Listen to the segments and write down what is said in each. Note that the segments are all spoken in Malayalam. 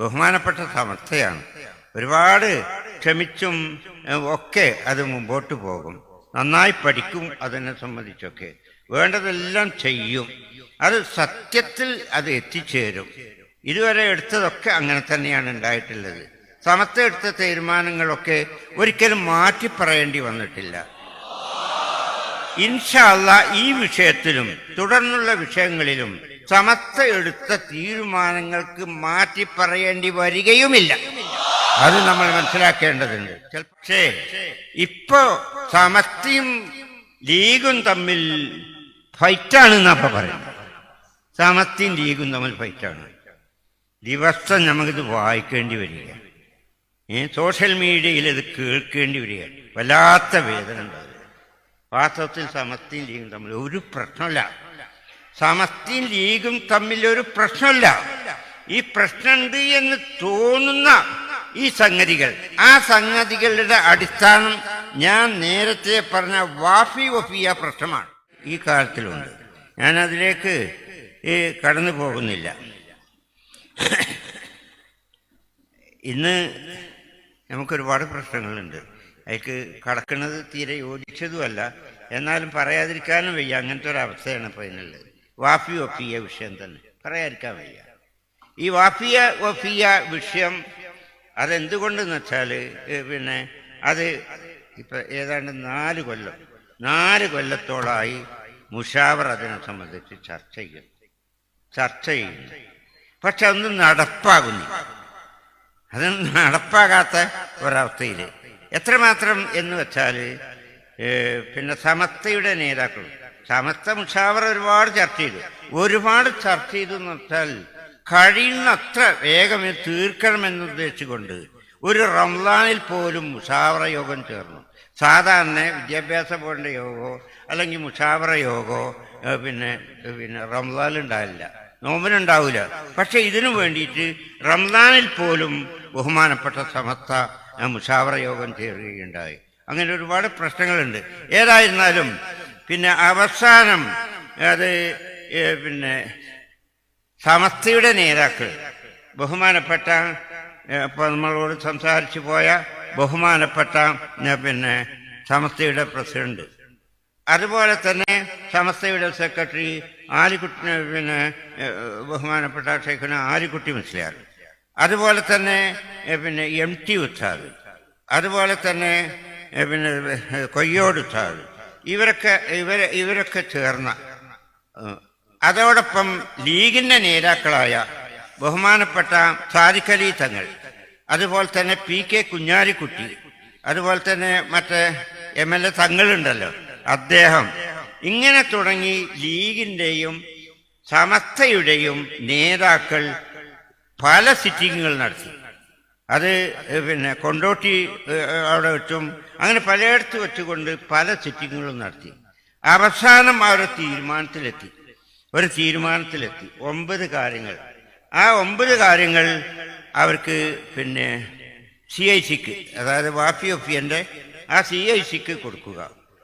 ബഹുമാനപ്പെട്ട സമർത്ഥയാണ് ഒരുപാട് ക്ഷമിച്ചും ഒക്കെ അത് മുമ്പോട്ട് പോകും. നന്നായി പഠിക്കും അതിനെ സംബന്ധിച്ചൊക്കെ. വേണ്ടതെല്ലാം ചെയ്യും. അത് സത്യത്തിൽ അത് എത്തിച്ചേരും. ഇതുവരെ എടുത്തതൊക്കെ അങ്ങനെ തന്നെയാണ് ഉണ്ടായിട്ടുള്ളത്. സമസ്ത എടുത്ത തീരുമാനങ്ങളൊക്കെ ഒരിക്കലും മാറ്റി പറയേണ്ടി വന്നിട്ടില്ല. ഇൻഷാല്ല ഈ വിഷയത്തിലും തുടർന്നുള്ള വിഷയങ്ങളിലും സമസ്ത എടുത്ത തീരുമാനങ്ങൾക്ക് മാറ്റി പറയേണ്ടി വരികയുമില്ല. അത് നമ്മൾ മനസ്സിലാക്കേണ്ടതുണ്ട്. പക്ഷേ ഇപ്പോ സമസ്തയും ലീഗും തമ്മിൽ ഫൈറ്റാണ് എന്നപ്പ പറയുന്നത്. സമസ്തയും ലീഗും തമ്മിൽ ഫൈറ്റാണ്. ദിവസം നമുക്കിത് വായിക്കേണ്ടി വരിക. സോഷ്യൽ മീഡിയയിൽ ഇത് കേൾക്കേണ്ടി വരിക. വല്ലാത്ത വേദന ഉണ്ടാകുക വാസ്തവത്തിൽ സമസ്തയും ലീഗും തമ്മിൽ ഒരു പ്രശ്നമില്ല. സമസ്തയും ലീഗും തമ്മിലൊരു പ്രശ്നമല്ല. ഈ പ്രശ്നമുണ്ട് എന്ന് തോന്നുന്ന ഈ സംഗതികൾ. ആ സംഗതികളുടെ അടിസ്ഥാനം ഞാൻ നേരത്തെ പറഞ്ഞ വാഫി വഫിയ പ്രശ്നമാണ്. ഈ കാലത്തിലുണ്ട്. ഞാൻ അതിലേക്ക് കടന്നു പോകുന്നില്ല. ഇന്ന് നമുക്കൊരുപാട് പ്രശ്നങ്ങളുണ്ട്. അതിക്ക് കടക്കുന്നത് തീരെ യോജിച്ചതുമല്ല. എന്നാലും പറയാതിരിക്കാനും വയ്യ. അങ്ങനത്തെ ഒരു അവസ്ഥയാണ് ഇപ്പോൾ ഇതിനുള്ളത്. വാഫി ഒപ്പിയ വിഷയം തന്നെ. പറയാതിരിക്കാൻ വയ്യ. ഈ വാഫിയ വഫിയ വിഷയം അതെന്തുകൊണ്ടെന്ന് വെച്ചാൽ പിന്നെ അത് ഇപ്പം ഏതാണ്ട് നാല് കൊല്ലം നാല് കൊല്ലത്തോളമായി മുഷാവർ അതിനെ സംബന്ധിച്ച് ചർച്ച ചെയ്യും ചർച്ച ചെയ്യുന്നു. പക്ഷെ അതൊന്നും നടപ്പാകുന്നില്ല. അത് നടപ്പാകാത്ത ഒരവസ്ഥയിൽ എത്രമാത്രം എന്ന് വെച്ചാൽ പിന്നെ സമസ്തയുടെ നേതാക്കൾ സമസ്ത മുഷാവർ ഒരുപാട് ചർച്ച ചെയ്തു. ഒരുപാട് ചർച്ച ചെയ്തു എന്ന് വെച്ചാൽ കഴിയുന്നത്ര വേഗം തീർക്കണമെന്ന് ഉദ്ദേശിച്ചുകൊണ്ട് ഒരു റംസാനിൽ പോലും മുഷാവറ യോഗം ചേർന്നു. സാധാരണ വിദ്യാഭ്യാസ ബോർഡിന്റെ യോഗോ അല്ലെങ്കിൽ മുഷാവറ യോഗോ പിന്നെ പിന്നെ റംസാനിൽ ഉണ്ടാവില്ല. നോമ്പിനുണ്ടാവില്ല. പക്ഷെ ഇതിനു വേണ്ടിയിട്ട് റംസാനിൽ പോലും ബഹുമാനപ്പെട്ട സമസ്ത മുഷാവറ യോഗം ചേരുകയുണ്ടായി. അങ്ങനെ ഒരുപാട് പ്രശ്നങ്ങളുണ്ട്. ഏതായിരുന്നാലും പിന്നെ അവസാനം അത് പിന്നെ സമസ്തയുടെ നേതാക്കൾ. ബഹുമാനപ്പെട്ട ഇപ്പോൾ നമ്മളോട് സംസാരിച്ചു പോയ ബഹുമാനപ്പെട്ട പിന്നെ സമസ്തയുടെ പ്രസിഡന്റ്. അതുപോലെ തന്നെ സമസ്തയുടെ സെക്രട്ടറി ആലിക്കുട്ടി പിന്നെ ബഹുമാനപ്പെട്ട ഷെയ്ഖുന ആലിക്കുട്ടി മുസ്ലിയാർ. അതുപോലെ തന്നെ പിന്നെ എം ടി ഉസ്താദ്. അതുപോലെ തന്നെ പിന്നെ കൊയ്യോട് ഉസ്താദ്. ഇവരൊക്കെ ഇവരെ ഇവരൊക്കെ ചേർന്ന അതോടൊപ്പം ലീഗിന്റെ നേതാക്കളായ ബഹുമാനപ്പെട്ട സാദിഖലി തങ്ങൾ അതുപോലെ തന്നെ പി കെ കുഞ്ഞാലിക്കുട്ടി അതുപോലെ തന്നെ മറ്റേ എം എൽ എ തങ്ങളുണ്ടല്ലോ അദ്ദേഹം. ഇങ്ങനെ തുടങ്ങി ലീഗിന്റെയും സമസ്തയുടെയും നേതാക്കൾ പല സിറ്റിങ്ങുകൾ നടത്തി. അത് പിന്നെ കൊണ്ടോട്ടി അവിടെ വെച്ചും അങ്ങനെ പലയിടത്ത് വെച്ചുകൊണ്ട് പല സിറ്റിങ്ങുകളും നടത്തി. അവസാനം ആ ഒരു തീരുമാനത്തിലെത്തി. ഒരു തീരുമാനത്തിലെത്തി. ഒമ്പത് കാര്യങ്ങൾ. ആ ഒമ്പത് കാര്യങ്ങൾ അവർക്ക് പിന്നെ സി ഐ സിക്ക് അതായത് വാഫി ഒഫിയന്റെ ആ സി ഐ സിക്ക് കൊടുക്കുക.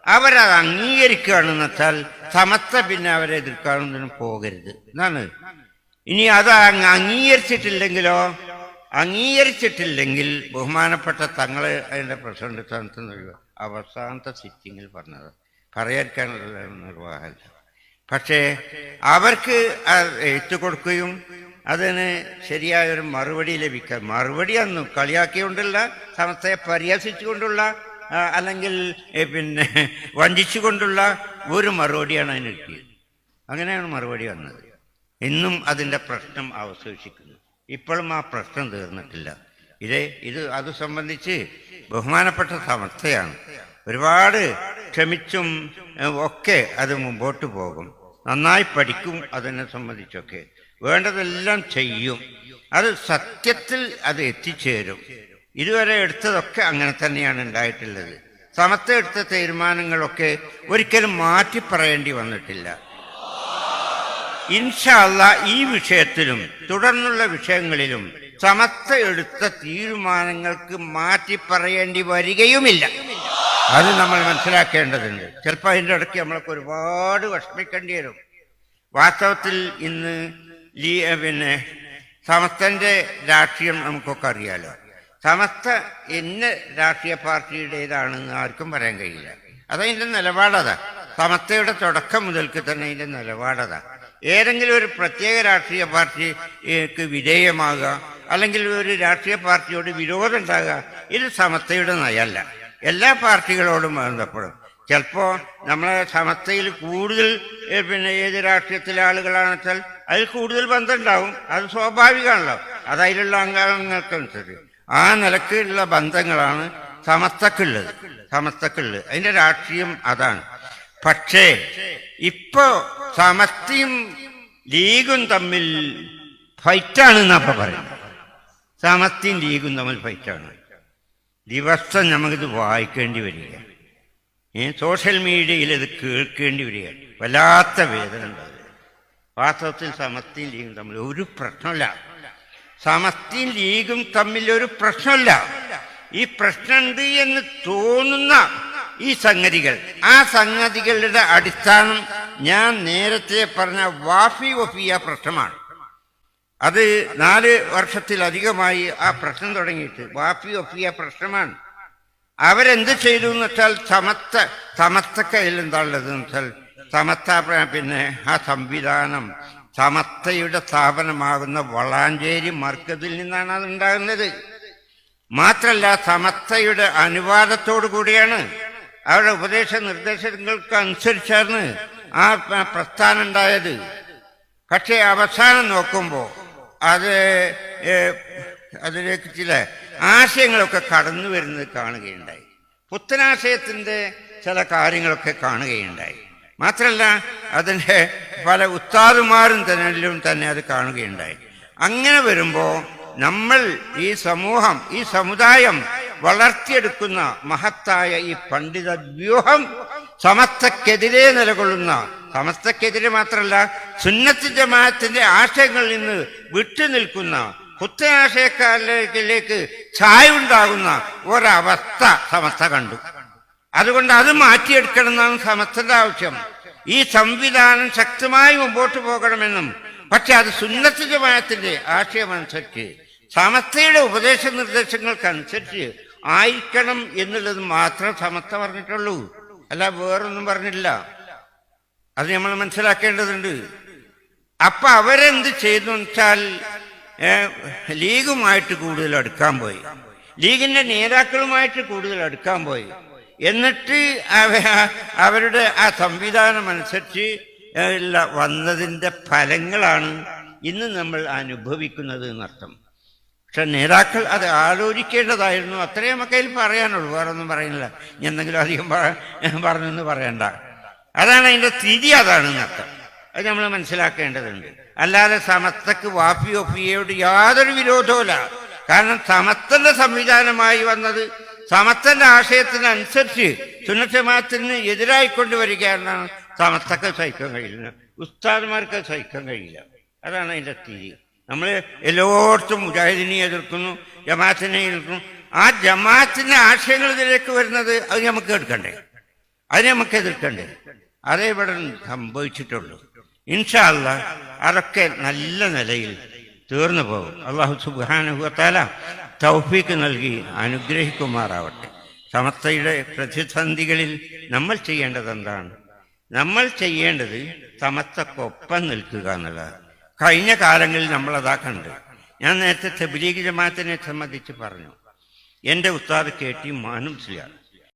അവരത് അംഗീകരിക്കുകയാണെന്ന് വെച്ചാൽ സമത്ത പിന്നെ അവരെ എതിർക്കാനൊന്നും പോകരുത്. എന്നാണ്. ഇനി അത് അംഗീകരിച്ചിട്ടില്ലെങ്കിലോ അംഗീകരിച്ചിട്ടില്ലെങ്കിൽ ബഹുമാനപ്പെട്ട തങ്ങളെ അതിന്റെ പ്രസിഡന്റ് സ്ഥാനത്ത് നിന്ന് അവസാനത്തെ സിറ്റിങ്ങിൽ പറഞ്ഞത്. പറയാതിരിക്കാനുള്ള നിർവാഹമല്ല പക്ഷേ അവർക്ക് കൊടുക്കുകയും അതിന് ശരിയായ ഒരു മറുപടി ലഭിക്കാൻ മറുപടി അന്നും കളിയാക്കിക്കൊണ്ടുള്ള സമസ്തയെ പരിഹസിച്ചുകൊണ്ടുള്ള അല്ലെങ്കിൽ പിന്നെ വഞ്ചിച്ചുകൊണ്ടുള്ള ഒരു മറുപടിയാണ് അതിന് കിട്ടിയത്. അങ്ങനെയാണ് മറുപടി വന്നത്. ഇന്നും അതിന്റെ പ്രശ്നം അവശേഷിക്കുന്നു. ഇപ്പോഴും ആ പ്രശ്നം തീർന്നിട്ടില്ല. ഇത് ഇത് അത് സംബന്ധിച്ച് ബഹുമാനപ്പെട്ട സമസ്തയാണ്. ഒരുപാട് ക്ഷമിച്ചും ഒക്കെ അത് മുമ്പോട്ട് പോകും. നന്നായി പഠിക്കും അതിനെ സംബന്ധിച്ചൊക്കെ. വേണ്ടതെല്ലാം ചെയ്യും. അത് സത്യത്തിൽ അത് എത്തിച്ചേരും. ഇതുവരെ എടുത്തതൊക്കെ അങ്ങനെ തന്നെയാണ് ഉണ്ടായിട്ടുള്ളത്. സമത്വം എടുത്ത തീരുമാനങ്ങളൊക്കെ ഒരിക്കലും മാറ്റി പറയേണ്ടി വന്നിട്ടില്ല. ഇൻഷാല്ല ഈ വിഷയത്തിലും തുടർന്നുള്ള വിഷയങ്ങളിലും സമസ്ത എടുത്ത തീരുമാനങ്ങൾക്ക് മാറ്റി പറയേണ്ടി വരികയുമില്ല. അത് നമ്മൾ മനസ്സിലാക്കേണ്ടതുണ്ട്. ചിലപ്പോൾ അതിന്റെ ഇടയ്ക്ക് നമ്മളൊക്കെ ഒരുപാട് വിഷമിക്കേണ്ടി വരും. വാസ്തവത്തിൽ ഇന്ന് ലീ പിന്നെ സമസ്തന്റെ രാഷ്ട്രീയം നമുക്കൊക്കെ അറിയാലോ. സമസ്ത എന്ന രാഷ്ട്രീയ പാർട്ടിയുടേതാണെന്ന് ആർക്കും പറയാൻ കഴിയില്ല. അതതിന്റെ നിലപാടതാ. സമസ്തയുടെ തുടക്കം മുതൽക്ക് തന്നെ അതിന്റെ നിലപാടതാ. ഏതെങ്കിലും ഒരു പ്രത്യേക രാഷ്ട്രീയ പാർട്ടിക്ക് വിധേയമാകുക അല്ലെങ്കിൽ ഒരു രാഷ്ട്രീയ പാർട്ടിയോട് വിരോധം ഉണ്ടാകുക ഇത് സമസ്തയുടെ നയല്ല. എല്ലാ പാർട്ടികളോടും ബന്ധപ്പെടും. ചിലപ്പോൾ നമ്മളെ സമസ്തയിൽ കൂടുതൽ പിന്നെ ഏത് രാഷ്ട്രീയത്തിലെ ആളുകളാണെന്ന് വെച്ചാൽ അതിൽ കൂടുതൽ ബന്ധം ഉണ്ടാവും. അത് സ്വാഭാവികമാണല്ലോ. അത് അതിലുള്ള അംഗങ്ങൾക്കനുസരിച്ച്. ആ നിലക്കുള്ള ബന്ധങ്ങളാണ് സമസ്തക്കുള്ളത്. സമസ്തക്കുള്ളത്. അതിന്റെ രാഷ്ട്രീയം അതാണ്. പക്ഷേ ഇപ്പോ സമസ്തിയും ലീഗും തമ്മിൽ ഫൈറ്റാണ് എന്നപ്പ പറയുന്നത്. സമസ്തിയും ലീഗും തമ്മിൽ ഫൈറ്റാണ് ദിവസം നമുക്കിത് വായിക്കേണ്ടി വരിക. സോഷ്യൽ മീഡിയയിൽ ഇത് കേൾക്കേണ്ടി വരിക. വല്ലാത്ത വേദന ഉണ്ടാകും. വാസ്തവത്തിൽ സമസ്തിയും ലീഗും തമ്മിൽ ഒരു പ്രശ്നമില്ല. സമസ്തിയും ലീഗും തമ്മിൽ ഒരു പ്രശ്നമില്ല. ഈ പ്രശ്നമുണ്ട് എന്ന് തോന്നുന്ന ഈ സംഗതികൾ. ആ സംഗതികളുടെ അടിസ്ഥാനം ഞാൻ നേരത്തെ പറഞ്ഞ വാഫി വഫിയ പ്രശ്നമാണ്. അത് നാല് വർഷത്തിലധികമായി ആ പ്രശ്നം തുടങ്ങിയിട്ട് വാഫി വഫിയ പ്രശ്നമാണ്. അവരെന്ത് ചെയ്തു എന്ന് വെച്ചാൽ സമത്ത സമത്ത കയ്യിൽ എന്താ ഉള്ളത് എന്ന് വെച്ചാൽ സമത്ത പിന്നെ ആ സംവിധാനം സമത്തയുടെ സ്ഥാപനമാകുന്ന വളാഞ്ചേരി മർക്കതിൽ നിന്നാണ് അത് ഉണ്ടാകുന്നത്. മാത്രല്ല സമത്തയുടെ അനുവാദത്തോടു കൂടിയാണ് അവരുടെ ഉപദേശ നിർദ്ദേശങ്ങൾക്ക് അനുസരിച്ചാണ് ആ പ്രസ്ഥാനം ഉണ്ടായത് പക്ഷേ അവസാനം നോക്കുമ്പോൾ അത് അതിലേക്ക് ചില ആശയങ്ങളൊക്കെ കടന്നു വരുന്നത് കാണുകയുണ്ടായി. പുത്തനാശയത്തിന്റെ ചില കാര്യങ്ങളൊക്കെ കാണുകയുണ്ടായി. മാത്രമല്ല അതിന്റെ പല ഉത്താറുമാരും തന്നിലും തന്നെ അത് കാണുകയുണ്ടായി. അങ്ങനെ വരുമ്പോൾ നമ്മൾ ഈ സമൂഹം ഈ സമുദായം വളർത്തിയെടുക്കുന്ന മഹത്തായ ഈ പണ്ഡിത വ്യൂഹം സമസ്തക്കെതിരെ നിലകൊള്ളുന്ന സമസ്തക്കെതിരെ മാത്രമല്ല സുന്നത്തി ജമാഅത്തിന്റെ ആശയങ്ങളിൽ നിന്ന് വിട്ടുനിൽക്കുന്ന കുത്തനാശയക്കാരിലേക്ക് ചായുണ്ടാകുന്ന ഒരവസ്ഥ സമസ്ത കണ്ടു. അതുകൊണ്ട് അത് മാറ്റിയെടുക്കണം എന്നാണ് സമസ്തന്റെ ആവശ്യം. ഈ സംവിധാനം ശക്തമായി മുമ്പോട്ട് പോകണമെന്നും പക്ഷെ അത് സുന്നത്ത് ജമാഅത്തിന്റെ ആശയമനുസരിച്ച് സമസ്തയുടെ ഉപദേശ നിർദ്ദേശങ്ങൾക്കനുസരിച്ച് ആയിരിക്കണം എന്നുള്ളത് മാത്രം സമസ്ത പറഞ്ഞിട്ടുള്ളൂ. അല്ല വേറൊന്നും പറഞ്ഞില്ല അത് നമ്മൾ മനസ്സിലാക്കേണ്ടതുണ്ട്. അപ്പൊ അവരെന്ത് ചെയ്തു വെച്ചാൽ ലീഗുമായിട്ട് കൂടുതൽ അടുക്കാൻ പോയി. ലീഗിന്റെ നേതാക്കളുമായിട്ട് കൂടുതൽ അടുക്കാൻ പോയി. എന്നിട്ട് അവ- അവരുടെ ആ സംവിധാനം അനുസരിച്ച് വന്നതിന്റെ ഫലങ്ങളാണ് ഇന്ന് നമ്മൾ അനുഭവിക്കുന്നത് എന്നർത്ഥം. പക്ഷെ നേതാക്കൾ അത് ആലോചിക്കേണ്ടതായിരുന്നു. അത്രയും നമുക്കതിൽ പറയാനുള്ളൂ. വേറെ ഒന്നും പറയുന്നില്ല എന്തെങ്കിലും അധികം പറ- പറഞ്ഞെന്ന് പറയണ്ട. അതാണ് അതിന്റെ സ്ഥിതി അതാണ് അത് നമ്മൾ മനസ്സിലാക്കേണ്ടതുണ്ട്. അല്ലാതെ സമത്തക്ക് വാപ്പി ഒപ്പിയോട് യാതൊരു വിരോധവുമില്ല. കാരണം സമസ്തന്റെ സംവിധാനമായി വന്നത് സമസ്തന്റെ ആശയത്തിനനുസരിച്ച് സുനക്ഷമാത്തിന് എതിരായി കൊണ്ടുവരിക എന്നാണ് സമസ്തക്ക് സഹിക്കാൻ കഴിയില്ല ഉസ്താദ്മാർക്ക് അത് സഹിക്കാൻ കഴിയില്ല. അതാണ് അതിന്റെ സ്ഥിതി. നമ്മൾ എല്ലായിടത്തും മുജാഹിദിനെ എതിർക്കുന്നു ജമാഅത്തിനെ എതിർക്കുന്നു. ആ ജമാഅത്തിന്റെ ആശയങ്ങൾ ഇതിലേക്ക് വരുന്നത് അത് നമുക്ക് എടുക്കണ്ടേ? അത് നമുക്ക് എതിർക്കണ്ടേ? അതേ ഇവിടെ സംഭവിച്ചിട്ടുള്ളൂ. ഇൻഷാല്ല അതൊക്കെ നല്ല നിലയിൽ തീർന്നു പോകും. അള്ളാഹു സുബാനുഭവത്താല തൗഫീക്ക് നൽകി അനുഗ്രഹിക്കുമാറാവട്ടെ. സമസ്തയുടെ പ്രതിസന്ധികളിൽ നമ്മൾ ചെയ്യേണ്ടത് എന്താണ്? നമ്മൾ ചെയ്യേണ്ടത് സമസ്തക്കൊപ്പം നിൽക്കുക എന്നുള്ളതാണ്. കഴിഞ്ഞ കാലങ്ങളിൽ നമ്മളതാ കണ്ട്. ഞാൻ നേരത്തെ തബ്ലീഗ് ജമാഅത്തിനെ സംബന്ധിച്ച് പറഞ്ഞു. എന്റെ ഉസ്താദ് കെ ടി മാനുസ്ലിയാണ്